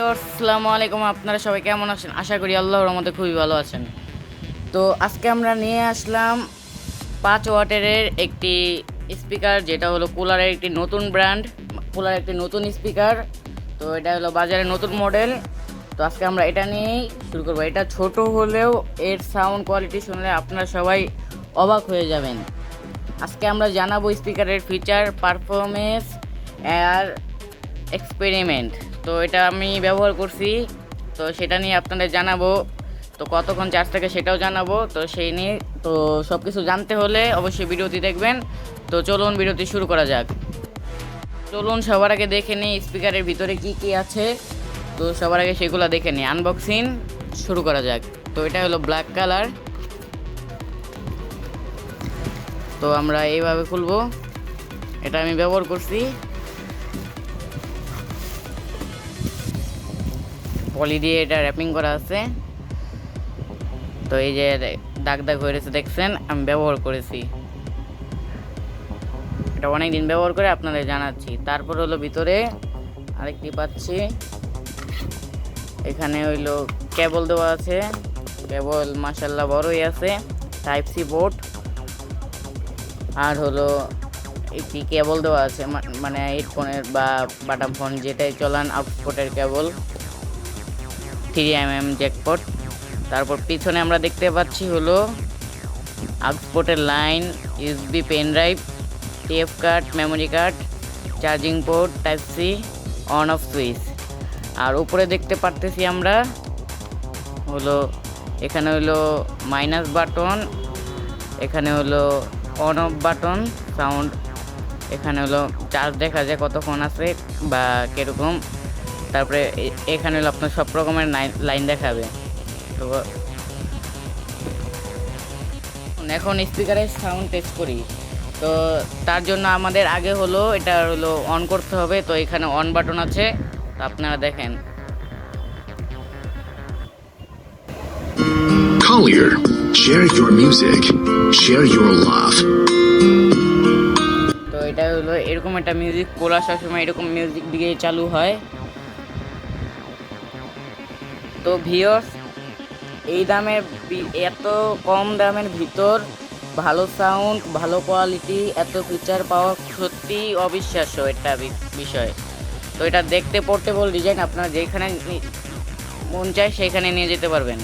আসসালামু আলাইকুম। আপনারা সবাই কেমন আছেন? আশা করি আল্লাহর রহমতে খুবই ভালো আছেন। তো আজকে আমরা নিয়ে আসলাম পাঁচ ওয়াটের একটি স্পিকার, যেটা হলো কুলারের একটি নতুন ব্র্যান্ড কুলার একটি নতুন স্পিকার। তো এটা হলো বাজারে নতুন মডেল। তো আজকে আমরা এটা নিয়েই শুরু করব। এটা ছোট হলেও এর সাউন্ড কোয়ালিটি শুনলে আপনারা সবাই অবাক হয়ে যাবেন। আজকে আমরা জানাব স্পিকারের ফিচার পারফরমেন্স আর এক্সপেরিমেন্ট। তো এটা আমি ব্যবহার করছি। তো সেটা নিয়ে আপনাদের জানাব। তো কতক্ষণ চার্জ থাকে সেটাও জানাব। তো সেই নিয়ে, তো সব কিছু জানতে হলে অবশ্যই ভিডিওটি দেখবেন। তো চলুন ভিডিওটি শুরু করা যাক। চলুন সবার আগে দেখে নিই স্পিকারের ভিতরে কি কি আছে। তো সবার আগে সেগুলো দেখে নিই। আনবক্সিং শুরু করা যাক। তো এটা হলো ব্ল্যাক কালার তো আমরা এইভাবে খুলবো। এটা আমি ব্যবহার করছি। পলি দিয়ে এটা র্যাপিং করা আছে। তো এই যে দাগ দাগ হয়ে রয়েছে দেখছেন? আমি ব্যবহার করেছি। এটা অনেক দিন ব্যবহার করে আপনাদের জানাচ্ছি। তারপর হলো ভিতরে আরেকটি পাচ্ছি। এখানে হইল কেবল দেওয়া আছে। কেবল মাসাল্লাহ বড়ই আছে। টাইপ সি বোর্ড আর হলো একটি কেবল দেওয়া আছে মানে হেডফোনের বা বাটাম ফোন যেটাই চলান আউটপুটের cable. Three M M jack port তারপর পিছনে আমরা দেখতে পাচ্ছি হলো আউটপুটের line USB pen drive TF card memory card charging port type C on off switch আর উপরে দেখতে পারতেছি আমরা হলো, এখানে হলো মাইনাস বাটন এখানে হলো অন অফ বাটন সাউন্ড এখানে হলো চার্জ দেখা যায় কতক্ষণ আছে বা কীরকম। তারপরে এখানে হলো আপনার সব রকমের লাইন দেখাবে। তো এখন স্পিকারের সাউন্ড টেস্ট করি। তো তার জন্য আমাদের আগে হলো এটা হলো অন করতে হবে। তো এখানে অন বাটন আছে। তো আপনারা দেখেন। Collier. Share your music. Share your love. তো এটা হলো এরকম একটা মিউজিক কোলা সবসময় এরকম মিউজিক দিকে চালু হয়। তো ভিওস এই দামের এত কম দামের ভিতর ভালো সাউন্ড ভালো কোয়ালিটি এত ফিচার পাওয়া সত্যি অবিশ্বাস্য এটা বিষয়। তো এটা দেখতে পোর্টেবল ডিজাইন আপনারা যেখানে মন চায় সেখানে নিয়ে যেতে পারবেন।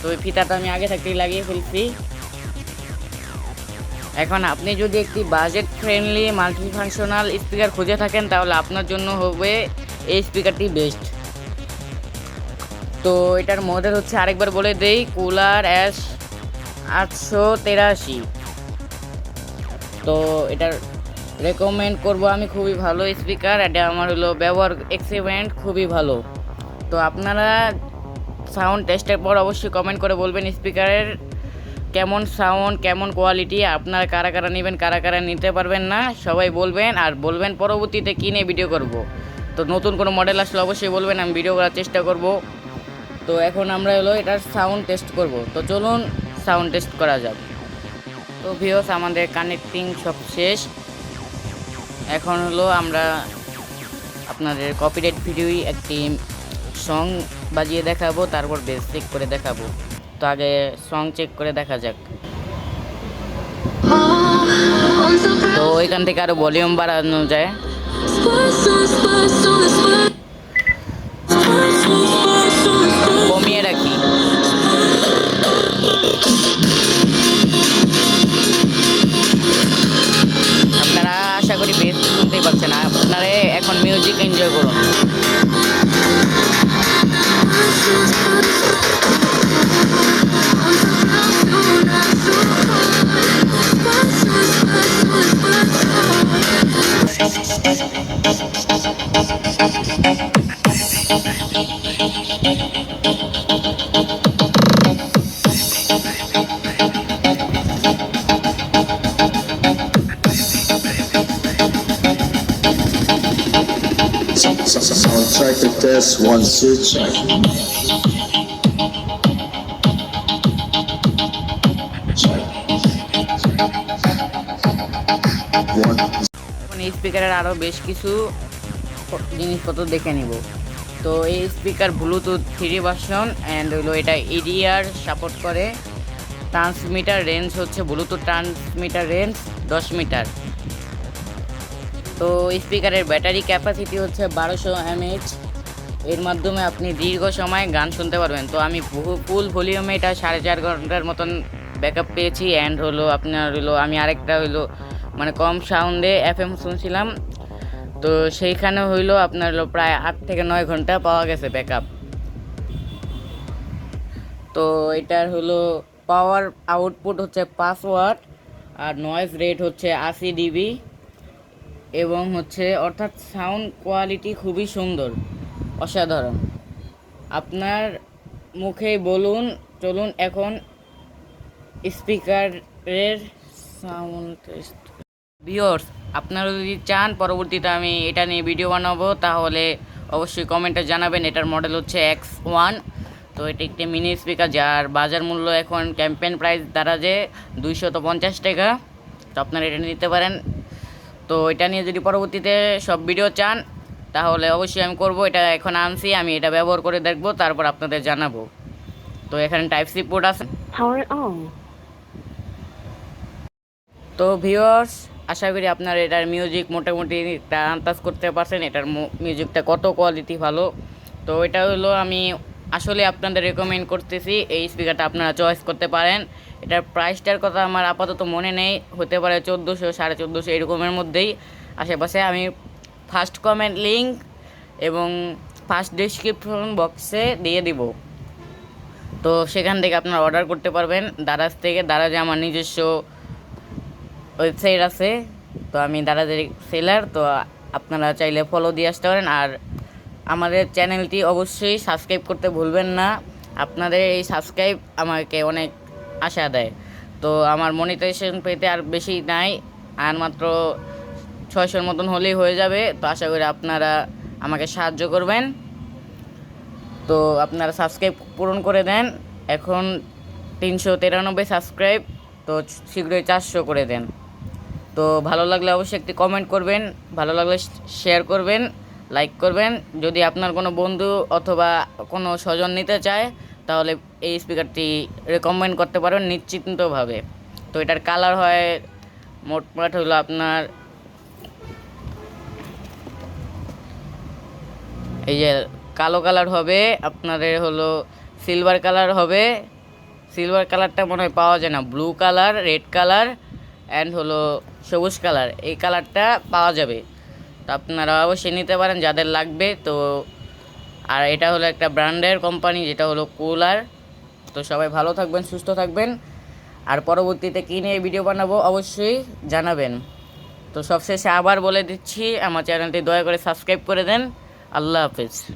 তো এই ফিতাটা আমি আগে থাকতেই লাগিয়ে ফেলছি। এখন আপনি যদি একটি budget friendly multifunctional speaker খুঁজে থাকেন, তাহলে আপনার জন্য হবে এই স্পিকারটি বেস্ট তো এটার মডেল হচ্ছে আরেকবার বলে দেই, কুলার অ্যাশ আটশো তেরাশি। তো এটার রেকমেন্ড করব আমি, খুবই ভালো স্পিকার এটা আমার হলো ব্যবহার এক্সিপেন্ট খুবই ভালো। তো আপনারা সাউন্ড টেস্টের পর অবশ্যই কমেন্ট করে বলবেন স্পিকারের কেমন সাউন্ড কেমন কোয়ালিটি আপনারা কারা কারা নেবেন, কারা কারা নিতে পারবেন না, সবাই বলবেন, আর বলবেন পরবর্তীতে কিনে ভিডিও করব। তো নতুন কোনো মডেল আসলে অবশ্যই বলবেন, আমি ভিডিও করার চেষ্টা করব। তো এখন আমরা হলো এটার সাউন্ড টেস্ট করব তো চলুন সাউন্ড টেস্ট করা যাক তো ভিওস আমাদের কানেক্টিং সব শেষ এখন হলো আমরা আপনাদের কপিরাইট ভিডিওই একটি সং বাজিয়ে দেখাবো তারপর বেস চেক করে দেখাবো তো আগে সং চেক করে দেখা যাক তো এখান থেকে আরও ভলিউম বাড়ানো যায় কমিয়ে রাখি আপনারা আশা করি বেশ শুনতেই পাচ্ছেন আপনারা এখন মিউজিক এনজয় করুন Test, one check. স্পিকারের আরও বেশ কিছু জিনিসপত্র দেখে নিব। তো এই speaker Bluetooth three version and হইল এটা ইডিআর সাপোর্ট করে। ট্রান্সমিটার রেঞ্জ হচ্ছে ব্লুটুথ ট্রান্সমিটার রেঞ্জ দশ মিটার। তো স্পিকারের ব্যাটারি ক্যাপাসিটি হচ্ছে বারোশো এমএইচ। এর মাধ্যমে আপনি দীর্ঘ সময় গান শুনতে পারবেন। তো আমি ফুল ভলিউমে এটা সাড়ে চার ঘণ্টার মতন ব্যাকআপ পেয়েছি। অ্যান্ড হলো আপনার হলো আমি আরেকটা হইল মানে কম সাউন্ডে এফএম শুনছিলাম। তো সেইখানে হইল আপনার হলো প্রায় আট থেকে নয় ঘণ্টা পাওয়া গেছে ব্যাকআপ তো এটার হলো পাওয়ার আউটপুট হচ্ছে পাঁচ ওয়াট আর নয়েজ রেট হচ্ছে আশি ডিবি। এবং হচ্ছে অর্থাৎ সাউন্ড কোয়ালিটি খুবই সুন্দর, অসাধারণ। আপনার মুখেই বলুন, চলুন এখন স্পিকারের সাউন্ড ভিওর্স আপনারা যদি চান পরবর্তীতে আমি এটা নিয়ে ভিডিও বানাবো, তাহলে অবশ্যই কমেন্টে জানাবেন, এটার মডেল হচ্ছে এক্স ওয়ান তো এটি একটি মিনি স্পিকার যার বাজার মূল্য এখন ক্যাম্পেন প্রাইস যে দুইশত পঞ্চাশ টাকা। তো আপনারা এটা নিতে পারেন। তো এটা নিয়ে যদি পরবর্তীতে সব ভিডিও চান তাহলে অবশ্যই আমি করব। এটা এখন আনছি আমি এটা ব্যবহার করে দেখব তারপর আপনাদের জানাব। তো এখানে টাইপ সি পোর্ট আছে। তো ভিউয়ার্স আশা করি আপনার এটার মিউজিক মোটামুটি একটা আন্দাজ করতে পারছেন এটার মিউজিকটা কত কোয়ালিটি ভালো। তো এটা হলো আমি আসলে আপনাদের রেকমেন্ড করতেছি, এই স্পিকারটা আপনারা চয়েস করতে পারেন। এটার প্রাইসটার কথা আমার আপাতত মনে নেই, হতে পারে চোদ্দোশো, সাড়ে চোদ্দোশো, এরকমের মধ্যেই। আশেপাশে আমি ফার্স্ট কমেন্ট লিঙ্ক এবং ফার্স্ট ডিসক্রিপশন বক্সে দিয়ে দিব। তো সেখান থেকে আপনারা অর্ডার করতে পারবেন। দারাজ থেকে, দারাজে আমার নিজস্ব ওয়েবসাইট আছে। তো আমি দাদাদের সেলার তো আপনারা চাইলে ফলো দিয়ে আসতে পারেন। আর আমাদের চ্যানেলটি অবশ্যই সাবস্ক্রাইব করতে ভুলবেন না। আপনাদের এই সাবস্ক্রাইব আমাকে অনেক আশা দেয়। তো আমার মনিটাইজেশন পেতে আর বেশি নাই, আর মাত্র ছয়শোর মতন হলেই হয়ে যাবে। তো আশা করি আপনারা আমাকে সাহায্য করবেন। তো আপনারা সাবস্ক্রাইব পূরণ করে দেন। এখন তিনশো তিরানব্বই সাবস্ক্রাইব, তো শীঘ্রই চারশো করে দেন। তো ভালো লাগলে অবশ্যই একটি কমেন্ট করবেন, ভালো লাগলে শেয়ার করবেন। লাইক করবেন। যদি আপনার কোনো বন্ধু অথবা কোনো স্বজন নিতে চায়, তাহলে এই স্পিকারটি রেকমেন্ড করতে পারেন নিশ্চিন্তভাবে। তো এটার কালার হয় মোটমাট হলো আপনার এই যে কালো কালার হবে আপনাদের হলো সিলভার কালার হবে। সিলভার কালারটা মনে হয় পাওয়া যায় না blue colour red colour and হলো সবুজ কালার এই কালারটা পাওয়া যাবে। তো আপনারা অবশ্যই নিতে পারেন, যাদের লাগবে। তো, আর এটা হলো একটা ব্র্যান্ডের কোম্পানি, যেটা হলো কুলার। তো সবাই ভালো থাকবেন, সুস্থ থাকবেন। আর পরবর্তীতে কী নিয়ে ভিডিও বানাবো অবশ্যই জানাবেন। তো সবশেষে আবার বলে দিচ্ছি, আমার চ্যানেলটি দয়া করে সাবস্ক্রাইব করে দেন। আল্লাহ হাফেজ।